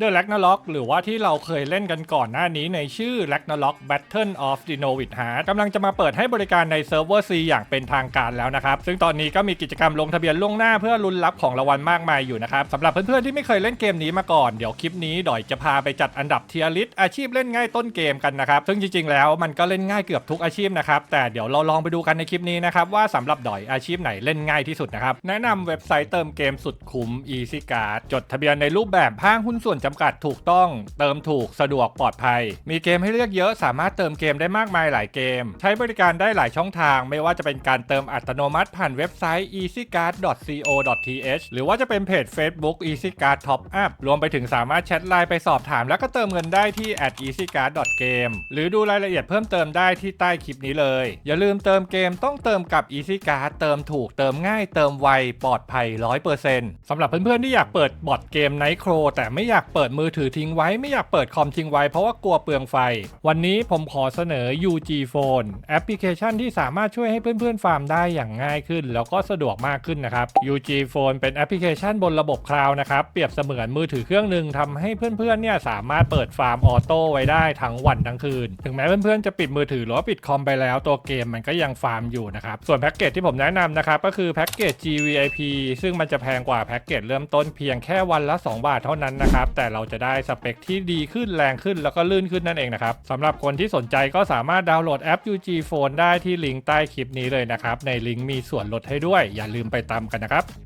The Ragnarok หรือว่าที่เราเคยเล่นกันก่อนหน้านี้ในชื่อ Ragnarok Battle of the n o v i d Heart กำลังจะมาเปิดให้บริการในเซิร์ฟเวอร์ C อย่างเป็นทางการแล้วนะครับ ซึ่งตอนนี้ก็มีกิจกรรมลงทะเบียนล่วงหน้าเพื่อลุ้นรับของรางวัลมากมายอยู่นะครับสำหรับเพื่อนๆ ที่ไม่เคยเล่นเกมนี้มาก่อน เดี๋ยวคลิปนี้ดอยจะพาไปจัดอันดับเทียริสอาชีพเล่นง่ายต้นเกมกันนะครับ ซึ่งจริงๆ แล้วมันก็เล่นง่ายเกือบทุกอาชีพนะครับ แต่เดี๋ยวเราลองไปดูกันในคลิปนี้นะครับว่าสำหรับดอยอาชีพไหนเล่นง่ายที่สุดนะครับ แนะนำเว็บไซต์เติมเกมสุดคุ้ม Easy Card จดทะเบียนในรูปแบบห้างหุ้นส่วนจำกัดถูกต้อง เติมถูกสะดวกปลอดภัย มีเกมให้เลือกเยอะสามารถเติมเกมได้มากมายหลายเกม ใช้บริการได้หลายช่องทาง ไม่ว่าจะเป็นการเติมอัตโนมัติผ่านเว็บไซต์ easycard.co.th หรือว่าจะเป็นเพจ Facebook easycard top up รวมไปถึงสามารถแชทไลน์ไปสอบถาม แล้วก็เติมเงินได้ที่ @easycard.game หรือดูรายละเอียดเพิ่มเติมได้ที่ใต้คลิปนี้เลย อย่าลืมเติมเกมต้องเติมกับ easycard เติมถูกเติมง่ายเติมไวปลอดภัย 100%สำหรับเพื่อนๆที่อยากเปิดบอทเกม Night Crow แต่ไม่อยากเปิดมือถือทิ้งไว้ไม่อยากเปิดคอมทิ้งไว้เพราะว่ากลัวเปลืองไฟ วันนี้ผมขอเสนอ UG Phone แอปพลิเคชันที่สามารถช่วยให้เพื่อนๆฟาร์มได้อย่างง่ายขึ้น แล้วก็สะดวกมากขึ้นนะครับ UG Phone เป็นแอปพลิเคชันบนระบบคลาวด์นะครับเปรียบเสมือนมือถือเครื่องหนึ่งทำให้เพื่อนๆเนี่ยสามารถเปิดฟาร์มออโต้ไว้ได้ทั้งวันทั้งคืน ถึงแม้เพื่อนๆจะปิดมือถือหรือว่าปิดคอมไปแล้วตัวเกมมันก็ยังฟาร์มอยู่นะครับส่วนแพ็กเกจที่ผมแนะนำนะครับก็คือแพ็กเกจ GVIP ซึ่งมันจะแพงกว่าแพ็กเกจเริ่มต้นเพียงแค่วันละ 2 บาทเท่านั้นนะครับ แต่เราจะได้สเปคที่ดีขึ้นแรงขึ้นแล้วก็ลื่นขึ้นนั่นเองนะครับสำหรับคนที่สนใจก็สามารถดาวน์โหลดแอป UG Phone ได้ที่ลิงก์ใต้คลิปนี้เลยนะครับในลิงก์มีส่วนลดให้ด้วย อย่าลืมไปตามกันนะครับ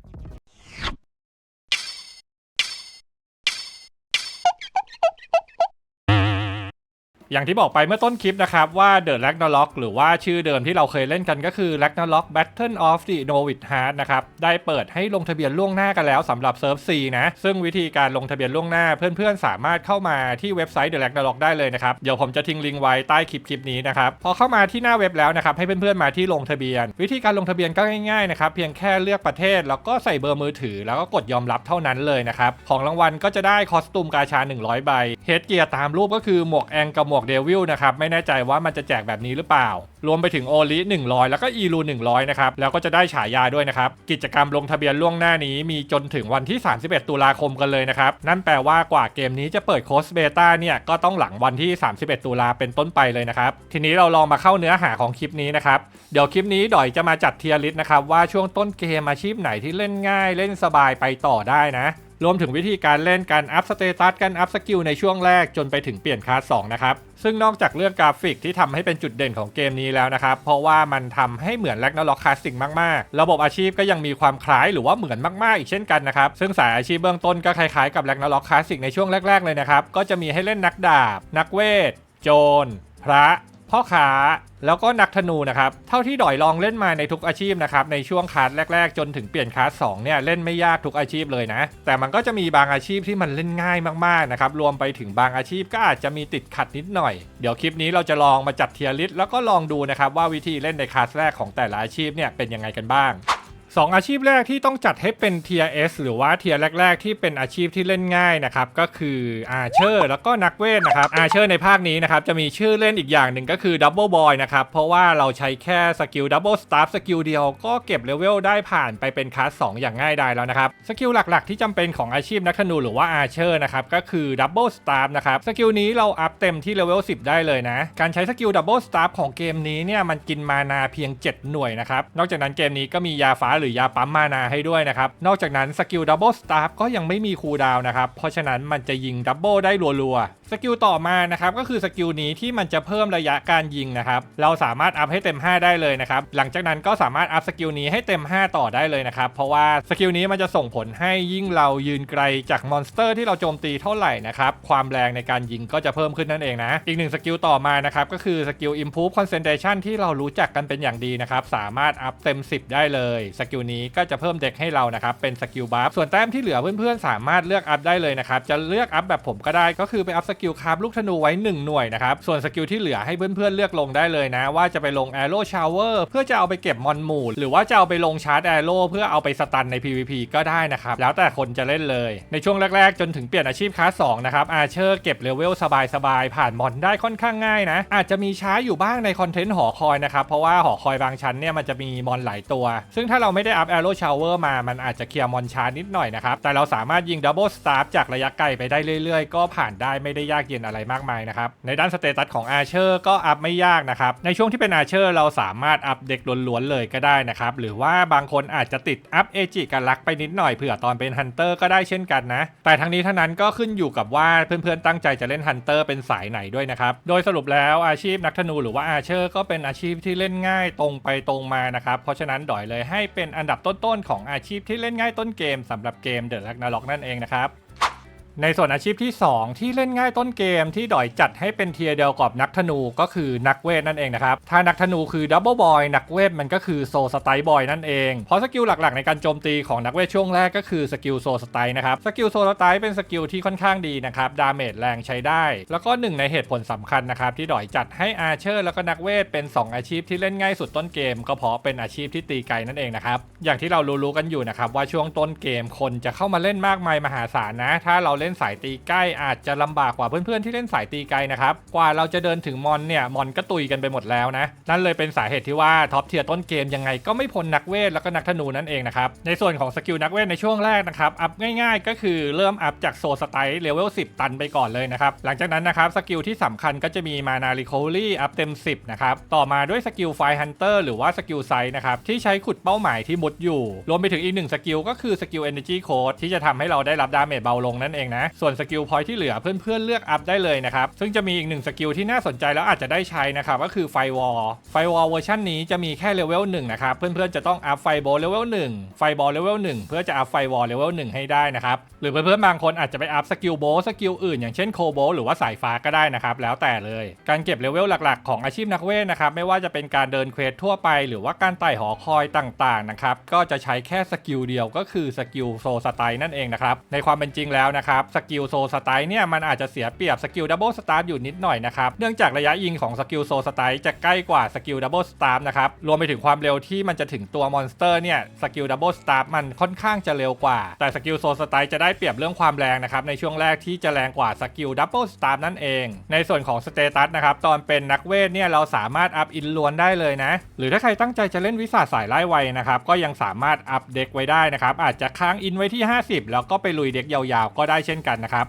อย่างที่บอกไปเมื่อต้นคลิปนะครับว่า The Ragnarok หรือว่าชื่อเดิมที่เราเคยเล่นกันก็คือ Ragnarok Battle of the n o v i d Heart นะครับ ได้เปิดให้ลงทะเบียนล่วงหน้ากันแล้วสำหรับเซิร์ฟ C นะ ซึ่งวิธีการลงทะเบียนล่วงหน้าเพื่อนๆ สามารถเข้ามาที่เว็บไซต์ The Ragnarok ได้เลยนะครับ เดี๋ยวผมจะทิ้งลิงก์ไว้ใต้คลิปคลิปนี้นะครับ พอเข้ามาที่หน้าเว็บแล้วนะครับให้เพื่อนๆมาที่ลงทะเบียน วิธีการลงทะเบียนก็ง่ายๆนะครับเพียงแค่เลือกประเทศแล้วก็ใส่เบอร์มือถือ แล้วก็กดยอมรับเท่านั้นเลยนะครับของรางวัลก็จะได้คอสตูมกาชา 100 ใบเฮดเกียร์ตามรูปก็คือหมวกแองกับหมวกกเดวิลนะครับไม่แน่ใจว่ามันจะแจกแบบนี้หรือเปล่า รวมไปถึงโอลิ100 แล้วก็อีรู100นะครับแล้วก็จะได้ฉายาด้วยนะครับกิจกรรมลงทะเบียนล่วงหน้านี้มีจนถึงวันที่ 31 ตุลาคมกันเลยนะครับนั่นแปลว่ากว่าเกมนี้จะเปิดโค้ดเบต้าเนี่ยก็ต้องหลังวันที่ 31 ตุลาเป็นต้นไปเลยนะครับทีนี้เราลองมาเข้าเนื้อหาของคลิปนี้นะครับเดี๋ยวคลิปนี้ดอยจะมาจัดเทียร์ลิสต์นะครับว่าช่วงต้นเกมอาชีพไหนที่เล่นง่ายเล่นสบายไปต่อได้นะ รวมถึงวิธีการเล่นการอัพสเตตัสการอัพสกิลในช่วงแรกจนไปถึงเปลี่ยนคลาส2นะครับ ซึ่งนอกจากเรื่องกราฟิกที่ทำให้เป็นจุดเด่นของเกมนี้แล้วนะครับ เพราะว่ามันทำให้เหมือนแลกนาล็อกคลาสสิกมาก ๆ ระบบอาชีพก็ยังมีความคล้ายหรือว่าเหมือนมาก ๆ อีกเช่นกันนะครับ ซึ่งสายอาชีพเบื้องต้นก็คล้าย ๆ กับแลกนาล็อกคลาสสิกในช่วงแรก ๆ เลยนะครับ ก็จะมีให้เล่นนักดาบ นักเวท โจร พระ พ่อค้าแล้วก็นักธนูนะครับเท่าที่ดอยลองเล่นมาในทุกอาชีพนะครับในช่วงคาสแรก ๆ จนถึงเปลี่ยนคาส2เนี่ยเล่นไม่ยากทุกอาชีพเลยนะ แต่มันก็จะมีบางอาชีพที่มันเล่นง่ายมากๆนะครับรวมไปถึงบางอาชีพก็อาจจะมีติดขัดนิดหน่อย เดี๋ยวคลิปนี้เราจะลองมาจัดเทียร์ลิสแล้วก็ลองดูนะครับว่าวิธีเล่นในคาสแรกของแต่ละอาชีพเนี่ยเป็นยังไงกันบ้าง สองอาชีพแรกที่ต้องจัดให้เป็น Tier S หรือว่าเทียร์แรก ๆ ที่เป็นอาชีพที่เล่นง่ายนะครับก็คืออาเชอร์แล้วก็นักเวทนะครับอาเชอร์ในภาคนี้นะครับจะมีชื่อเล่นอีกอย่างหนึ่งก็คือ Double Boy นะครับเพราะว่าเราใช้แค่สกิล Double Staff สกิลเดียวก็เก็บเลเวลได้ผ่านไปเป็นคลาส2อย่างง่ายดายแล้วนะครับสกิลหลักๆ ที่จำเป็นของอาชีพนักธนูหรือว่าอาเชอร์นะครับก็คือ Double Staff นะครับสกิลนี้เราอัพเต็มที่เลเวล10 ได้เลยนะการใช้สกิล Double Staff ของเกมนี้เนี่ยมันกินมานาเพียง 7 หน่วยนะครับนอกจากนั้นเกมนี้ก็มียาฟ้าหรือยาปั๊มมานาให้ด้วยนะครับ นอกจากนั้นสกิลดับเบิลสตาร์ก็ยังไม่มีคูลดาวน์นะครับ เพราะฉะนั้นมันจะยิงดับเบิลได้รัวๆ สกิลต่อมานะครับก็คือสกิลนี้ที่มันจะเพิ่มระยะการยิงนะครับ เราสามารถอัพให้เต็ม 5 ได้เลยนะครับ หลังจากนั้นก็สามารถอัพสกิลนี้ให้เต็ม 5 ต่อได้เลยนะครับ เพราะว่าสกิลนี้มันจะส่งผลให้ยิ่งเรายืนไกลจากมอนสเตอร์ที่เราโจมตีเท่าไหร่นะครับ ความแรงในการยิงก็จะเพิ่มขึ้นนั่นเองนะ อีกหนึ่งสกิลต่อมานะครับก็คือสกิล improve concentration ที่เรารู้จักกันเป็นอย่างดีนะครับ สามารถอัพเต็ม 10 ได้เลยสกิลนี้ก็จะเพิ่มเด็กให้เรานะครับเป็นสกิลบัฟส่วนแต้มที่เหลือเพื่อนๆสามารถเลือกอัพได้เลยนะครับจะเลือกอัพแบบผมก็ได้ก็คือไปอัพสกิลคาร์บลูกธนูไว้ 1 หน่วยนะครับส่วนสกิลที่เหลือให้เพื่อนๆเลือกลงได้เลยนะ ว่าจะไปลง Arrow Shower เพื่อจะเอาไปเก็บมอนหมู่หรือว่าจะเอาไปลงชาร์จ Arrow เพื่อเอาไปสตันใน PVP ก็ได้นะครับแล้วแต่คนจะเล่นเลยในช่วงแรกๆ จนถึงเปลี่ยนอาชีพคลาส2นะครับอาเชอร์เก็บเลเวลสบายๆผ่านมอนได้ค่อนข้างง่ายนะอาจจะมีช้าอยู่บ้างในคอนเทนต์หอคอยนะครับเพราะว่าหอคอยบางชั้นเนี่ยมันจะมีมอนหลายตัว ซึ่งถ้าเราไมไม่ได้อัพ Arrow Shower มามันอาจจะเคลียร์มอนช้านิดหน่อยนะครับ แต่เราสามารถยิง Double Staff จากระยะไกลไปได้เรื่อยๆ ก็ผ่านได้ไม่ได้ยากเย็นอะไรมากมายนะครับ ในด้านสเตตัสของ Archer ก็อัพไม่ยากนะครับ ในช่วงที่เป็น Archer เราสามารถอัพเด็กล้วนๆเลยก็ได้นะครับ หรือว่าบางคนอาจจะติดอัพเอจิกันลักไปนิดหน่อยเผื่อตอนเป็น Hunter ก็ได้เช่นกันนะ แต่ทั้งนี้ทั้งนั้นก็ขึ้นอยู่กับว่าเพื่อนๆตั้งใจจะเล่น Hunter เป็นสายไหนด้วยนะครับ โดยสรุปแล้วอาชีพนักธนูหรือว่า Archer ก็เป็นอาชีพที่เล่นง่ายตรงไปตรงมานะครับ เพราะฉะนั้นดอยเลยให้เป็นอันดับต้นๆของอาชีพที่เล่นง่ายต้นเกมสำหรับเกม The Ragnarok นั่นเองนะครับ ในส่วนอาชีพที่ 2 ที่เล่นง่ายต้นเกมที่ดอยจัดให้เป็นเทียเดียวกับนักธนูก็คือนักเวทนั่นเองนะครับ ถ้านักธนูคือดับเบิลบอยนักเวทมันก็คือโซสไตล์บอยนั่นเอง เพราะสกิลหลักๆ ในการโจมตีของนักเวทช่วงแรกก็คือสกิลโซสไตล์นะครับ สกิลโซสไตล์เป็นสกิลที่ค่อนข้างดีนะครับ ดาเมจแรงใช้ได้ แล้วก็หนึ่งในเหตุผลสำคัญนะครับที่ดอยจัดให้อาเชอร์แล้วก็นักเวทเป็น 2 อาชีพที่เล่นง่ายสุดต้นเกม ก็เพราะเป็นอาชีพที่ตีไกลนั่นเองนะครับอย่างที่เรารู้ๆกันอยู่นะครับว่าช่วงต้นเกมคนจะเข้ามาเล่นมากมายมหาศาลนะ ถ้าเราเล่น่นสายตีใกล้อาจจะลำบากกว่าเพื่อนๆที่เล่นสายตีไกลนะครับ กว่าเราจะเดินถึงมอนเนี่ยมอนก็ตุยกันไปหมดแล้วนะ นั่นเลยเป็นสาเหตุที่ว่าท็อปเทียร์ต้นเกมยังไงก็ไม่พ้นนักเวทแล้วก็นักธนูนั่นเองนะครับ ในส่วนของสกิลนักเวทในช่วงแรกนะครับ อัพง่ายๆ ก็คือเริ่มอัพจากโซสไตล์เลเวล10 ตันไปก่อนเลยนะครับ หลังจากนั้นนะครับสกิลที่สำคัญก็จะมีมานารีโคลี่อัพเต็ม 10 นะครับ ต่อมาด้วยสกิลไฟฮันเตอร์หรือว่าสกิลไซนะครับที่ใช้ขุดเป้าหมายที่มุดอยู่ รวมไปถึงอีกหนึ่งสกิลก็คือสกิล Energy Code ที่จะทำให้เราได้รับดาเมจเบาลงนั่นเองนะ ส่วนสกิลพอยที่เหลือเพื่อนๆเลือกอัพได้เลยนะครับ ซึ่งจะมีอีกหนึ่งสกิลที่น่าสนใจแล้วอาจจะได้ใช้นะครับก็คือไฟวอลไฟวอลเวอร์ชันนี้จะมีแค่เลเวล1นะครับเพื่อนๆจะต้องอัพไฟบอลเลเวล1ไฟบอลเลเวล1เพื่อจะอัพไฟวอลเลเวล1ให้ได้นะครับหรือเพื่อนๆบางคนอาจจะไปอัพสกิลโบสกิลอื่นอย่างเช่นโคโบหรือว่าสายฟ้าก็ได้นะครับแล้วแต่เลยการเก็บเลเวลหลักๆ ของอาชีพนักเวทนะครับไม่ว่าจะเป็นการเดินเควสทั่วไป หรือว่าการไต่หอคอยต่างๆนะครับก็จะใช้แค่สกิลเดียวก็คือสกิลโซสไตล์นั่นเองนะครับในความเป็นจริงแล้วนะครับสกิลโซสไตล์เนี่ยมันอาจจะเสียเปรียบสกิลดับเบิลสตาร์อยู่นิดหน่อยนะครับเนื่องจากระยะยิงของสกิลโซสไตล์จะใกล้กว่าสกิลดับเบิลสตาร์นะครับรวมไปถึงความเร็วที่มันจะถึงตัวมอนสเตอร์เนี่ยสกิลดับเบิลสตาร์มันค่อนข้างจะเร็วกว่า แต่สกิลโซสไตล์จะได้เปรียบเรื่องความแรงนะครับในช่วงแรกที่จะแรงกว่าสกิลดับเบิลสตาร์นั่นเอง ในส่วนของสเตตัสนะครับตอนเป็นนักเวทเนี่ยเราสามารถอัพอินล้วนได้เลยนะหรือถ้าใครตั้งใจจะเล่นวิสาสายไล่ไวนะครับก็ยังสามารถอัพเด็กไว้ได้นะครับอาจจะค้างอินไว้ที่ 50 แล้วก็ไปลุยเด็กยาวๆ ก็ได้เช่นกันนะครับ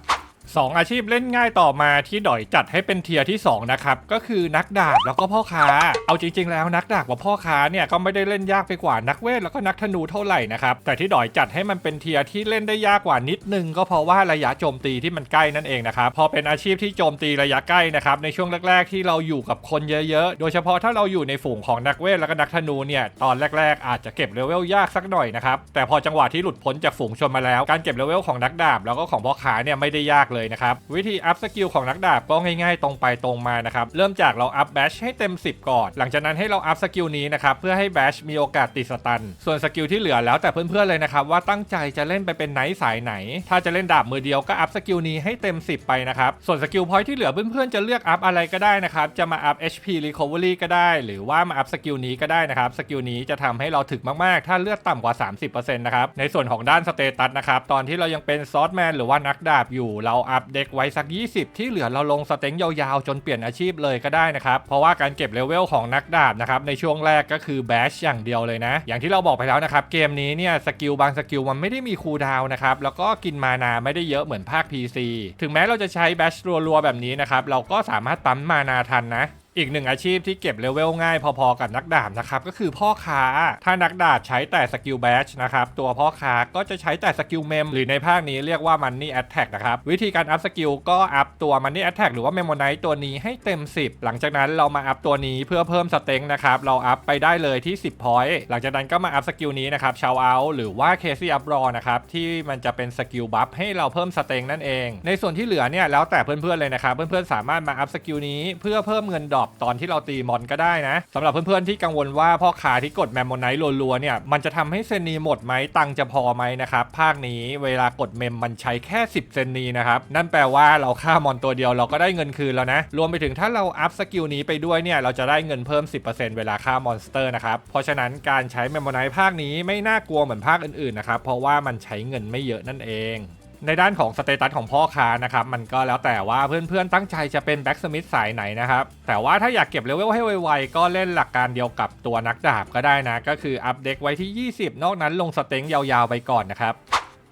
สองอาชีพเล่นง่ายต่อมาที่ดอยจัดให้เป็นเทียร์ที่ 2 นะครับ ก็คือนักดาบแล้วก็พ่อค้า เอาจริง ๆ แล้วนักดาบกับพ่อค้าเนี่ยก็ไม่ได้เล่นยากไปกว่านักเวทแล้วก็นักธนูเท่าไหร่นะครับ แต่ที่ดอยจัดให้มันเป็นเทียร์ที่เล่นได้ยากกว่านิดนึงก็เพราะว่าระยะโจมตีที่มันใกล้นั่นเองนะครับ พอเป็นอาชีพที่โจมตีระยะใกล้นะครับในช่วงแรก ๆ ที่เราอยู่กับคนเยอะ ๆ โดยเฉพาะถ้าเราอยู่ในฝูงของนักเวทแล้วก็นักธนูเนี่ยตอนแรก ๆ อาจจะเก็บเลเวลยากสักหน่อยนะครับแต่พอจังหวะที่หลุดพ้นจากฝูงชนมาแล้ว การเก็บเลเวลของนักดาบแล้วก็ของพ่อค้าเนี่ยไม่ได้ยากเลยนะครับ วิธีอัพสกิลของนักดาบก็ง่ายๆ ตรงไปตรงมานะครับ เริ่มจากเราอัพแบชให้เต็ม 10 ก่อน หลังจากนั้นให้เราอัพสกิลนี้นะครับ เพื่อให้แบชมีโอกาสติดสตัน ส่วนสกิลที่เหลือแล้วแต่เพื่อนๆเลยนะครับ ว่าตั้งใจจะเล่นไปเป็นไนท์สายไหน ถ้าจะเล่นดาบมือเดียวก็อัพสกิลนี้ให้เต็ม 10 ไปนะครับ ส่วนสกิลพอยที่เหลือเพื่อนๆจะเลือกอัพอะไรก็ได้นะครับ จะมาอัพ HP Recovery ก็ได้ หรือว่ามาอัพสกิลนี้ก็ได้นะครับ สกิลนี้จะทำให้เราถึกมากๆ ถ้าเลือดต่ำกว่า 30%นะครับ ในส่วนของด้านสเตตัสนะครับ ตอนที่เรายังเป็นซอสแมนหรือว่านักดาบอยู่ เราอัพเด็กไว้สัก 20 ที่เหลือเราลงสเต็งยาวๆ จนเปลี่ยนอาชีพเลยก็ได้นะครับ เพราะว่าการเก็บเลเวลของนักดาบนะครับในช่วงแรกก็คือแบชอย่างเดียวเลยนะ อย่างที่เราบอกไปแล้วนะครับ เกมนี้เนี่ยสกิลบางสกิลมันไม่ได้มีคูลดาวน์นะครับ แล้วก็กินมานาไม่ได้เยอะเหมือนภาค PC ถึงแม้เราจะใช้แบชรัวๆแบบนี้นะครับเราก็สามารถปั๊มมานาทันนะ อีกหนึ่งอาชีพที่เก็บเลเวลง่ายพอๆกับนักดาบนะครับก็คือพ่อค้า ถ้านักดาบใช้แต่สกิลแบชนะครับตัวพ่อค้าก็จะใช้แต่สกิลเมมหรือในภาคนี้เรียกว่า Money Attack นะครับวิธีการอัพสกิลก็อัพตัว Money Attack หรือว่า Memorite ตัวนี้ให้เต็ม 10 หลังจากนั้นเรามาอัพตัวนี้เพื่อเพิ่มสเต็งนะครับเราอัพไปได้เลยที่ 10 point หลังจากนั้นก็มาอัพสกิลนี้นะครับชาวเอาหรือว่า Casey Up Raw นะครับที่มันจะเป็นสกิลบัฟให้เราเพิ่มสเต็งนั่นเอง ในส่วนที่เหลือเนี่ยแล้วแต่เพื่อนๆเลยนะครับเพื่อนๆสามารถมาอัพสกิลนี้เพื่อเพิ่มเงินดอปตอนที่เราตีมอนก็ได้นะสำหรับเพื่อนๆที่กังวลว่าพ่อค้าที่กดแมมโมไนท์รัวๆเนี่ยมันจะทำให้เซนีหมดไหมตังจะพอไหมนะครับภาคนี้เวลากดเมมมันใช้แค่ 10 เซนนีนะครับนั่นแปลว่าเราฆ่ามอนตัวเดียวเราก็ได้เงินคืนแล้วนะรวมไปถึงถ้าเราอัพสกิลนี้ไปด้วยเนี่ยเราจะได้เงินเพิ่ม 10%เวลาฆ่ามอนสเตอร์นะครับเพราะฉะนั้นการใช้แมมโมไนท์ภาคนี้ไม่น่ากลัวเหมือนภาคอื่นๆนะครับเพราะว่ามันใช้เงินไม่เยอะนั่นเอง ในด้านของสเตตัสของพ่อค้านะครับ มันก็แล้วแต่ว่าเพื่อนๆตั้งใจจะเป็นแบ็กสมิธสายไหนนะครับ แต่ว่าถ้าอยากเก็บเลเวลให้ไวๆ ก็เล่นหลักการเดียวกับตัวนักดาบก็ได้นะ ก็คืออัปเด็กไว้ที่ 20 นอกนั้นลงสเต็งยาวๆไปก่อนนะครับ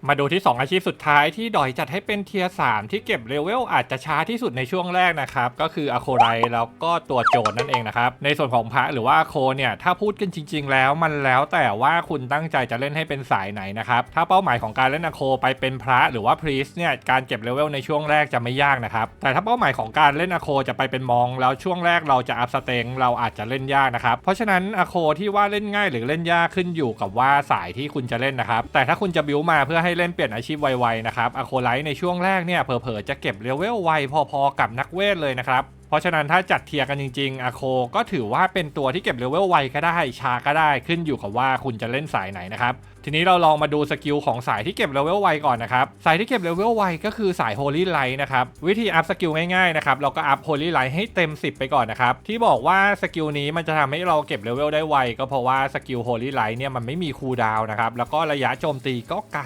มาดูที่ 2 อาชีพสุดท้ายที่ดอยจัดให้เป็นเทียร์3ที่เก็บเลเวลอาจจะช้าที่สุดในช่วงแรกนะครับ ก็คืออโคไรแล้วก็ตัวโจรนั่นเองนะครับ ในส่วนของพระหรือว่าอโคเนี่ย ถ้าพูดกันจริง ๆ แล้วมันแล้วแต่ว่าคุณตั้งใจจะเล่นให้เป็นสายไหนนะครับ ถ้าเป้าหมายของการเล่นอโคไปเป็นพระหรือว่าพรีสเนี่ยการเก็บเลเวลในช่วงแรกจะไม่ยากนะครับแต่ถ้าเป้าหมายของการเล่นอโคจะไปเป็นมอง แล้วช่วงแรกเราจะอัพสเต็งเราอาจจะเล่นยากนะครับเพราะฉะนั้นอโคที่ว่าเล่นง่ายหรือเล่นยากขึ้นอยู่กับว่าสายที่คุณจะเล่นนะครับแต่ถ้าคุณจะบิวมาเพื่อให้เล่นเปลี่ยนอาชีพไวๆนะครับอโคไลท์ในช่วงแรกเนี่ยเผลอๆจะเก็บเลเวลไวพอๆกับนักเวทเลยนะครับเพราะฉะนั้นถ้าจัดเทียร์กันจริงๆอโคก็ถือว่าเป็นตัวที่เก็บเลเวลไวก็ได้ช้าก็ได้ขึ้นอยู่กับว่าคุณจะเล่นสายไหนนะครับ ทีนี้เราลองมาดูสกิลของสายที่เก็บเลเวลไวก่อนนะครับ สายที่เก็บเลเวลไวก็คือสาย Holy Light นะครับ วิธีอัพสกิลง่ายๆนะครับ เราก็อัพ Holy Light ให้เต็ม 10 ไปก่อนนะครับ ที่บอกว่าสกิลนี้มันจะทำให้เราเก็บเลเวลได้ไว ก็เพราะว่าสกิล Holy Light เนี่ยมันไม่มีคูลดาวน์นะครับ แล้วก็ระยะโจมตีก็ไกล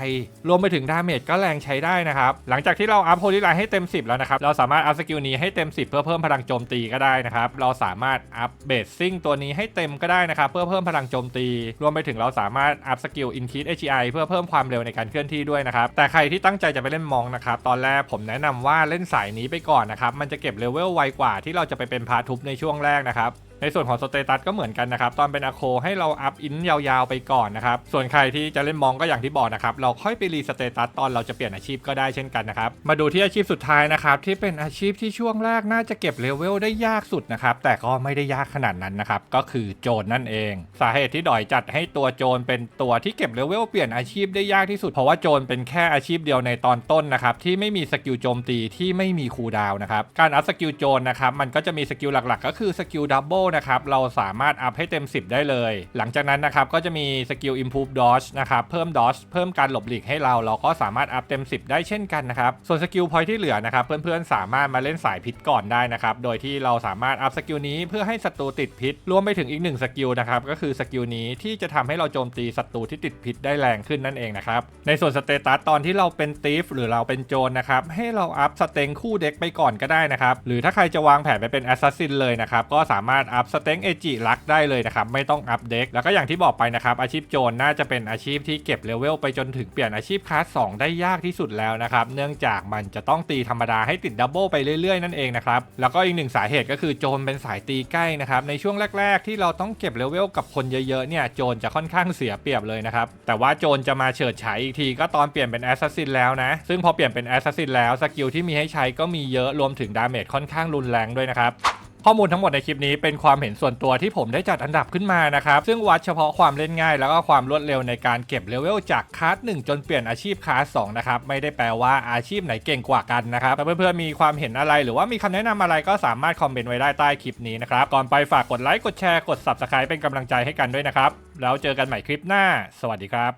รวมไปถึงดาเมจก็แรงใช้ได้นะครับ หลังจากที่เราอัพ Holy Light ให้เต็ม 10 แล้วนะครับ เราสามารถอัพสกิลนี้ให้เต็ม 10 เพื่อเพิ่มพลังโจมตีก็ได้นะครับ เราสามารถอัพเบสซิ่งตัวนี้ให้เต็มก็ได้นะครับ เพื่อเพิ่มพลังโจมตี รวมไปถึงเราสามารถอัพสกิลคีด AGI เพื่อเพิ่มความเร็วในการเคลื่อนที่ด้วยนะครับ แต่ใครที่ตั้งใจจะไปเล่นมองนะครับ ตอนแรกผมแนะนำว่าเล่นสายนี้ไปก่อนนะครับ มันจะเก็บเลเวลไวกว่าที่เราจะไปเป็นพาทุบในช่วงแรกนะครับ ในส่วนของสเตตัสก็เหมือนกันนะครับ ตอนเป็นอโคให้เราอัพอินยาวๆไปก่อนนะครับ ส่วนใครที่จะเล่นมองก็อย่างที่บอกนะครับ เราค่อยไปรีสเตตัสตอนเราจะเปลี่ยนอาชีพก็ได้เช่นกันนะครับ มาดูที่อาชีพสุดท้ายนะครับ ที่เป็นอาชีพที่ช่วงแรกน่าจะเก็บเลเวลได้ยากสุดนะครับ แต่ก็ไม่ได้ยากขนาดนั้นนะครับ ก็คือโจรนั่นเอง สาเหตุที่ดอยจัดให้ตัวโจรเป็นตัวที่เก็บเลเวลเปลี่ยนอาชีพได้ยากที่สุด เพราะว่าโจรเป็นแค่อาชีพเดียวในตอนต้นนะครับที่ไม่มีสกิลโจมตีที่ไม่มีคูดาวน์นะครับ การอัพสกิลโจรนะครับมันก็จะมีสกิลหลักๆ ก็คือสกิลดับเบิลนะครับเราสามารถอัพให้เต็ม 10 ได้เลย หลังจากนั้นนะครับก็จะมีสกิล improve dodge นะครับเพิ่ม dodge เพิ่มการหลบหลีกให้เรา เราก็สามารถอัพเต็ม 10 ได้เช่นกันนะครับส่วนสกิลพอยที่เหลือนะครับเพื่อนๆสามารถมาเล่นสายพิษก่อนได้นะครับโดยที่เราสามารถอัพสกิลนี้เพื่อให้ศัตรูติดพิษรวมไปถึงอีกหนึ่งสกิลนะครับก็คือสกิลนี้ที่จะทำให้เราโจมตีศัตรูที่ติดพิษได้แรงขึ้นนั่นเองนะครับในส่วนสเตตัสตอนที่เราเป็นตีฟหรือเราเป็นโจรนะครับให้เราอัพสเต็งคู่เด็กไปก่อนก็ได้นะครับหรือถ้าใครจะวางแผนไปเป็นแอสซัสซินเลยนะครับก็สามารถอัพสเต็งเอจิลักได้เลยนะครับไม่ต้องอัพเด็กแล้วก็อย่างที่บอกไปนะครับอาชีพโจรน่าจะเป็นอาชีพที่เก็บเลเวลไปจนถึงเปลี่ยนอาชีพคลาส2ได้ยากที่สุดแล้วนะครับเนื่องจากมันจะต้องตีธรรมดาให้ติดดับเบิลไปเรื่อยๆนั่นเองนะครับแล้วก็อีกหนึ่งสาเหตุก็คือโจรเป็นสายตีใกล้นะครับในช่วงแรก ๆ ที่เราต้องเก็บเลเวลกับคนเยอะๆเนี่ยโจรจะค่อนข้างเสียเปรียบเลยนะครับแต่ว่าโจรจะมาเฉิดฉายอีกทีก็ตอนเปลี่ยนเป็นแอสซัสซินแล้วนะซึ่งพอเปลี่ยนเป็นแอสซัสซินแล้วสกิลที่มีให้ใช้ก็มีเยอะรวมถึงดาเมจค่อนข้างรุนแรงด้วยนะครับ ข้อมูลทั้งหมดในคลิปนี้เป็นความเห็นส่วนตัวที่ผมได้จัดอันดับขึ้นมานะครับ ซึ่งวัดเฉพาะความเล่นง่าย แล้วก็ความรวดเร็วในการเก็บเลเวลจากคลาส1จนเปลี่ยนอาชีพคลาส2นะครับ ไม่ได้แปลว่าอาชีพไหนเก่งกว่ากันนะครับแต่เพื่อนๆมีความเห็นอะไรหรือว่ามีคำแนะนำอะไรก็สามารถคอมเมนต์ไว้ได้ใต้คลิปนี้นะครับก่อนไปฝากกดไลค์กดแชร์กด subscribe เป็นกำลังใจให้กันด้วยนะครับแล้วเจอกันใหม่คลิปหน้า สวัสดีครับ